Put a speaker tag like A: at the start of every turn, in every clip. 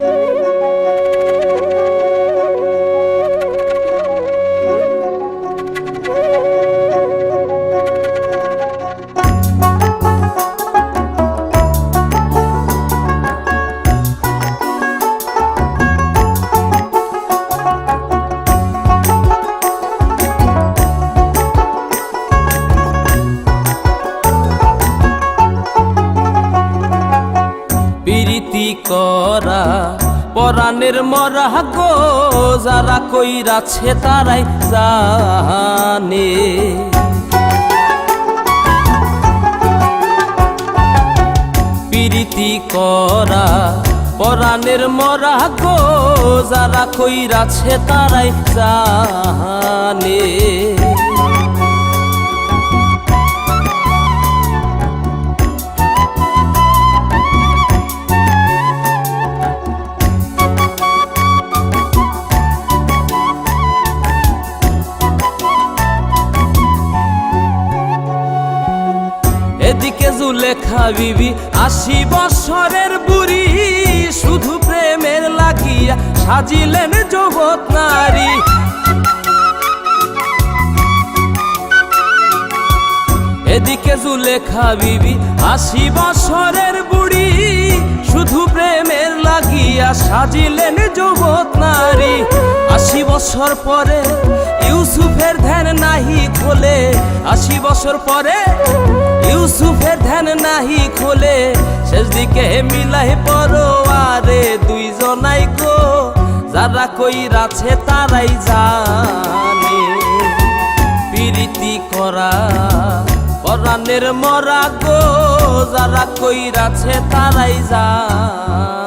A: প্রীতি করা, পরাণের মরা গো, যারা কইরাছে তারাই জানে। প্রীতি করা, পরাণের মরা গো, যারা কইরাছে তারাই জানে। এদিকে জুলেখা বিবি আশি বছরের বুড়ি, শুধু প্রেমের লাগিয়া সাজিলেন জগৎ নারী। এদিকে জুলেখা বিবি আশি বছরের বুড়ি, শুধু প্রেমের লাগিয়া সাজিলেন জগৎ নারী। আশি বছর পরে ইউসুফের ধ্যান নাহি খোলে আশি বছর পরে ইউসুফের ধ্যান নাহি খোলে। শেষ দিকে মিলাই পরো আরে দুইজনাই গো, যারা কইরাছে তারাই জানে। প্রীতি করা পরাণের মরা গো, যারা কইরাছে তারাই জানে।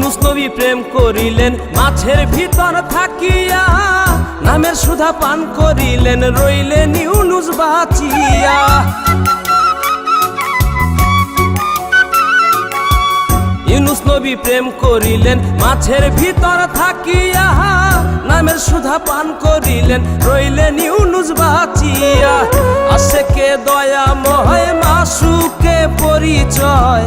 A: ইউনুস নবী প্রেম করিলেন, মাছের ভিতর থাকিয়া নামের সুধা পান করিলেন, রইলেন ইউনুস বাঁচিয়া। ইউনুস নবী প্রেম করিলেন, মাছের ভিতর থাকিয়া নামের সুধা পান করিলেন, রইলেন ইউনুস বাঁচিয়া। আসে কে দয়া মহায় মাসুকে পরিচয়।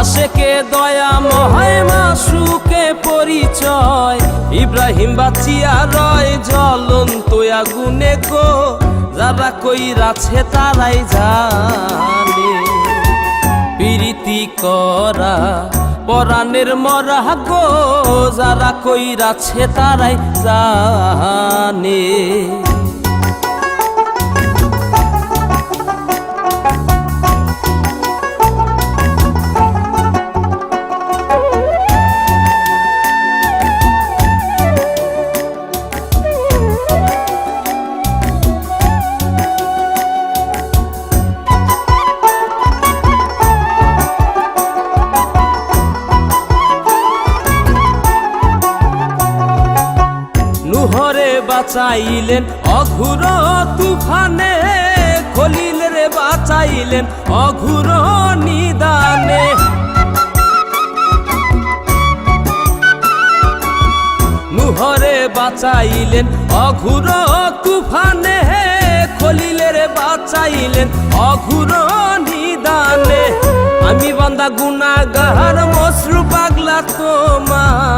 A: আসে কে দয়া মহায় মাসুকে পরিচয়। ইব্রাহিম বাঁচিয়া রয় জ্বলন্ত আগুনে গো, যারা কইরাছে তারাই জানে। প্রীতি করা পরাণের মরা গো, যারা কইরাছে তারাই জানে। নুহরে বাঁচাইলেন, অঘুর তুফানে খলিল রে বাঁচাইলেন, অঘুর নিদানে। নুহরে বাঁচাইলেন, অঘুর তুফানে খলিলের বাঁচাইলেন, অঘুর নিদানে। আমি বান্দা গুনাগার মশরু পাগলা তোমার।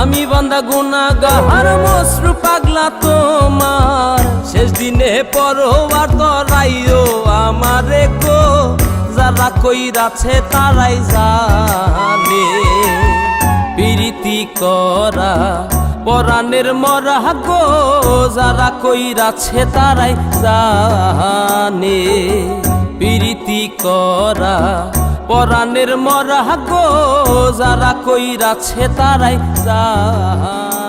A: আমি বান্দা গুনাগার মশরু পাগলা তোমার। শেষ দিনে পরবার তরাইও আমারে গো, যারা কইরাছে তারাই জানে। প্রীতি করা পরাণের মরা গো, যারা কইরাছে তারাই জানে। প্রীতি করা পরাণের মরা গো যারা কইরাছে তারাই জানে